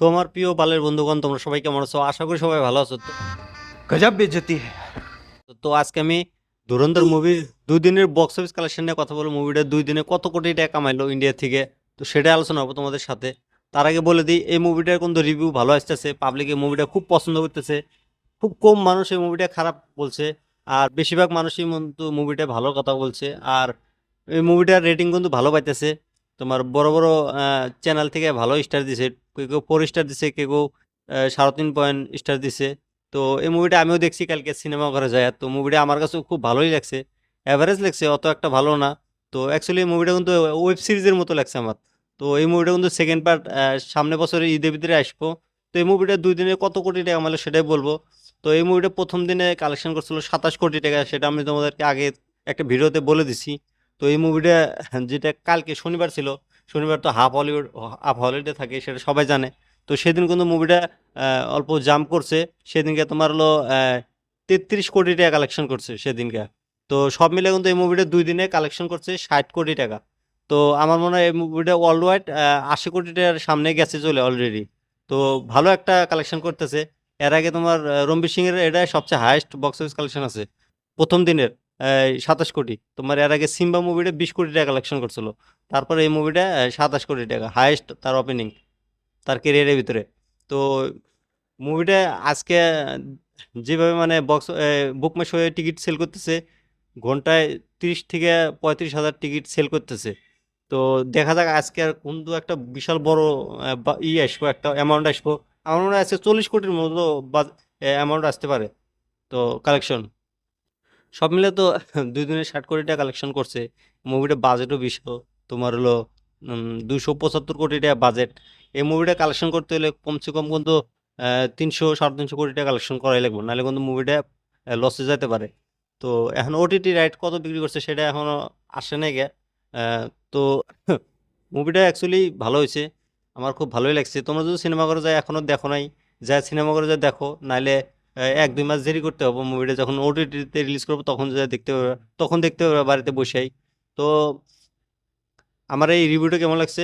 তো আমার প্রিয় বালের বন্ধুগণ তোমরা সবাই কেমন আছো? আশা করি সবাই ভালো আছো। তো গজব বেজতি তো আজকে আমি ধুরন্ধর মুভির দুদিনের বক্স অফিস কালেকশন নিয়ে কথা বলব। মুভিটা দুই দিনে কত কোটি টাকা কামাইলো ইন্ডিয়া থেকে। তো সেটা আলোচনা হব তোমাদের সাথে। তার আগে বলে দিই এই মুভিটার কিন্তু রিভিউ ভালো আসতেছে। পাবলিকে মুভিটা খুব পছন্দ করতেছে। খুব কম মানুষ এই মুভিটা খারাপ বলছে। আর বেশিরভাগ মানুষই কিন্তু মুভিটা ভালো কথা বলছে। আর এই মুভিটার রেটিং কিন্তু ভালো পাইতেছে। তোমার বড় বড় চ্যানেল থেকে ভালো স্টার দিছে, কেউ কেউ ফোর স্টার দিছে, কেউ কেউ সাড়ে তিন পয়েন্ট স্টার দিছে। তো এই মুভিটা আমিও দেখছি কালকে সিনেমা ঘরে যায় তো মুভিটা আমার কাছে খুব ভালোই লাগছে। অ্যাভারেজ লাগছে, অত একটা ভালো না। তো অ্যাকচুয়ালি মুভিটা কিন্তু ওয়েব সিরিজের মতো লাগছে আমার। তো এই মুভিটা কিন্তু সেকেন্ড পার্ট সামনে বছরে ঈদে ভিতরে আসব। তো এই মুভিটা দুই দিনে কত কোটি টাকা মানে সেটাই বলব। তো এই মুভিটা প্রথম দিনে কালেকশন করছিল সাতাশ কোটি টাকা, সেটা আমি তোমাদেরকে আগে একটা ভিডিওতে বলে দিছি। তো এই মুভিটা যেটা কালকে শনিবার ছিল শনিবার তো হাফ হলিউড হাফ হলিডে থাকে সেটা সবাই জানে। তো সেদিন কিন্তু মুভিটা অল্প জাম্প করছে। সেদিনকে তোমার হলো তেত্রিশ কোটি টাকা কালেকশন করছে সেদিনকে। তো সব মিলে কিন্তু এই মুভিটা দুই দিনে কালেকশন করছে ষাট কোটি টাকা। তো আমার মনে হয় এই মুভিটা ওয়ার্ল্ড ওয়াইড আশি কোটি টাকার সামনে গেছে চলে অলরেডি তো ভালো একটা কালেকশন করতেছে। এর আগে তোমার আহ, রণবীর সিং এর এটা সবচেয়ে হাইয়েস্ট বক্স অফিস কালেকশন আছে প্রথম দিনের। সাতাশ কোটি। তোমার এর আগে সিম্বা মুভিটা বিশ কোটি টাকা কালেকশন করছিল। তারপরে এই মুভিটা সাতাশ কোটি টাকা হায়েস্ট তার ওপেনিং তার কেরিয়ারের ভিতরে। তো মুভিটা আজকে, যেভাবে মানে বক্স বুক মাই শোয়ে টিকিট সেল করতেছে, ঘন্টায় তিরিশ থেকে পঁয়ত্রিশ হাজার টিকিট সেল করতেছে। তো দেখা যাক আজকে আর কিন্তু একটা বিশাল বড় ই আসব, একটা অ্যামাউন্ট আসব। আমার মনে হয় আজকে চল্লিশ কোটির মতো অ্যামাউন্ট আসতে পারে। তো কালেকশন সব মিলে তো দুই দিনে ষাট কোটি টাকা কালেকশন করছে। মুভিটা বাজেটও বিশাল তোমার হলো দুশো পঁচাত্তর কোটি টাকা বাজেট এই মুভিটা কালেকশন করতে হলে কমসে কম কিন্তু তিনশো, সাড়ে তিনশো কোটি টাকা কালেকশন করাই লাগবে, নাহলে কিন্তু মুভিটা লসে যেতে পারে। তো এখন ওটিটি রাইট কত বিক্রি করছে সেটা এখনও আসে নাই গে। তো মুভিটা অ্যাকচুয়ালি ভালো হয়েছে, আমার খুব ভালোই লাগছে। তোমরা যদি সিনেমা ঘরে যায় এখনও দেখো নাই যা সিনেমা ঘরে যায় দেখো নাহলে এক, দুই মাস দেরি করতে হবে মুভিটা যখন ওটিটিতে রিলিজ করব, তখন যা দেখতে পাবে তখন দেখতে পারবে বাড়িতে বসেই। তো, আমার এই রিভিউটা কেমন লাগছে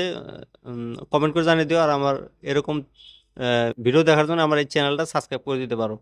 কমেন্ট করে জানিয়ে দিও। আর আমার এরকম ভিডিও দেখার জন্য আমার এই চ্যানেলটা সাবস্ক্রাইব করে দিতে পারো।